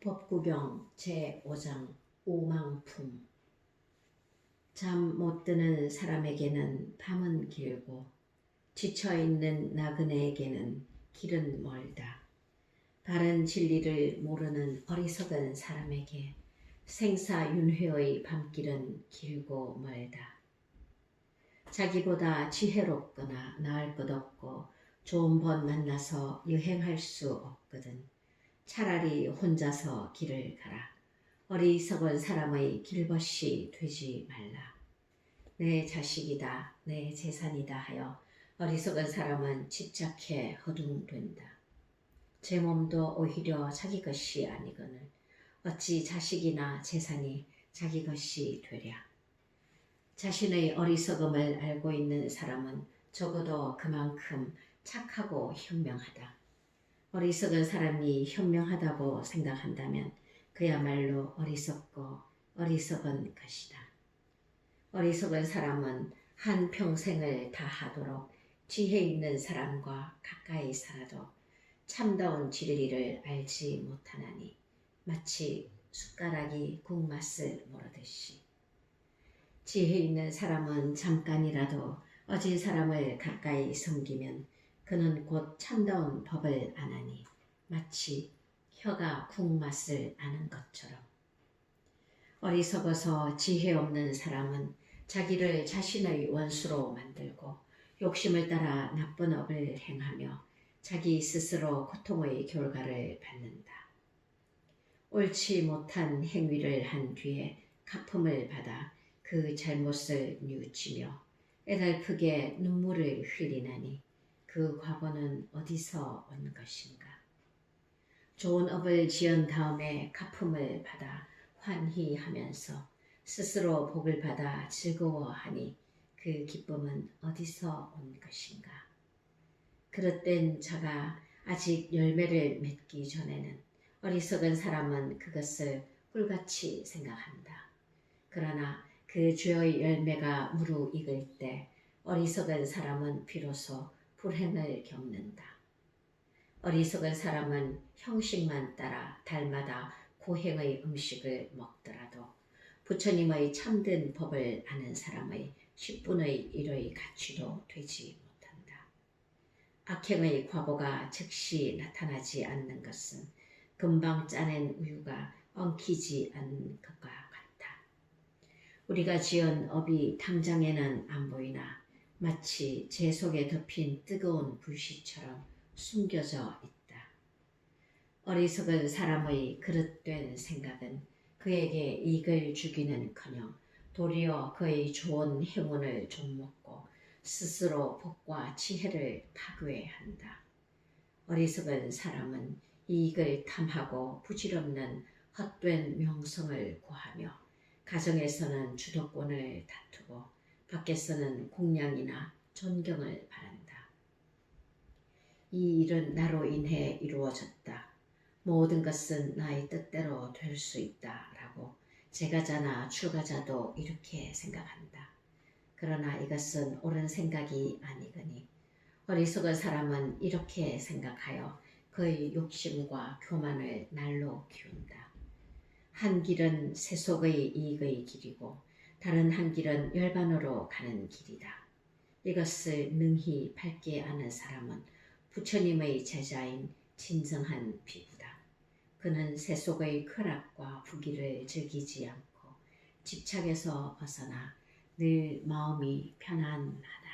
법구경 제5장 오망품 잠 못 드는 사람에게는 밤은 길고 지쳐있는 나그네에게는 길은 멀다. 바른 진리를 모르는 어리석은 사람에게 생사윤회의 밤길은 길고 멀다. 자기보다 지혜롭거나 나을 것 없고 좋은 번 만나서 여행할 수 없거든. 차라리 혼자서 길을 가라. 어리석은 사람의 길벗이 되지 말라. 내 자식이다, 내 재산이다 하여 어리석은 사람은 집착해 허둥된다. 제 몸도 오히려 자기 것이 아니거늘 어찌 자식이나 재산이 자기 것이 되랴. 자신의 어리석음을 알고 있는 사람은 적어도 그만큼 착하고 현명하다. 어리석은 사람이 현명하다고 생각한다면 그야말로 어리석고 어리석은 것이다. 어리석은 사람은 한 평생을 다하도록 지혜 있는 사람과 가까이 살아도 참다운 진리를 알지 못하나니 마치 숟가락이 국맛을 모르듯이 지혜 있는 사람은 잠깐이라도 어진 사람을 가까이 섬기면 그는 곧 참다운 법을 아나니 마치 혀가 국맛을 아는 것처럼 어리석어서 지혜 없는 사람은 자기를 자신의 원수로 만들고 욕심을 따라 나쁜 업을 행하며 자기 스스로 고통의 결과를 받는다. 옳지 못한 행위를 한 뒤에 가품을 받아 그 잘못을 뉘우치며 애달프게 눈물을 흘리나니 그 과거는 어디서 온 것인가? 좋은 업을 지은 다음에 가품을 받아 환희하면서 스스로 복을 받아 즐거워하니 그 기쁨은 어디서 온 것인가? 그릇된 자가 아직 열매를 맺기 전에는 어리석은 사람은 그것을 꿀같이 생각한다. 그러나 그 죄의 열매가 무르익을 때 어리석은 사람은 비로소 불행을 겪는다. 어리석은 사람은 형식만 따라 달마다 고행의 음식을 먹더라도 부처님의 참된 법을 아는 사람의 10분의 1의 가치도 되지 못한다. 악행의 과거가 즉시 나타나지 않는 것은 금방 짜낸 우유가 엉키지 않는 것과 같다. 우리가 지은 업이 당장에는 안 보이나 마치 재 속에 덮인 뜨거운 불씨처럼 숨겨져 있다. 어리석은 사람의 그릇된 생각은 그에게 이익을 주기는커녕 도리어 그의 좋은 행운을 좀먹고 스스로 복과 지혜를 파괴한다. 어리석은 사람은 이익을 탐하고 부질없는 헛된 명성을 구하며 가정에서는 주도권을 다투고 밖에서는 공양이나 존경을 바란다. 이 일은 나로 인해 이루어졌다. 모든 것은 나의 뜻대로 될 수 있다. 라고 제가자나 출가자도 이렇게 생각한다. 그러나 이것은 옳은 생각이 아니거니 어리석은 사람은 이렇게 생각하여 그의 욕심과 교만을 날로 키운다. 한 길은 세속의 이익의 길이고 다른 한 길은 열반으로 가는 길이다. 이것을 능히 밝게 아는 사람은 부처님의 제자인 진정한 비구다. 그는 세속의 쾌락과 부귀를 즐기지 않고 집착에서 벗어나 늘 마음이 편안하다.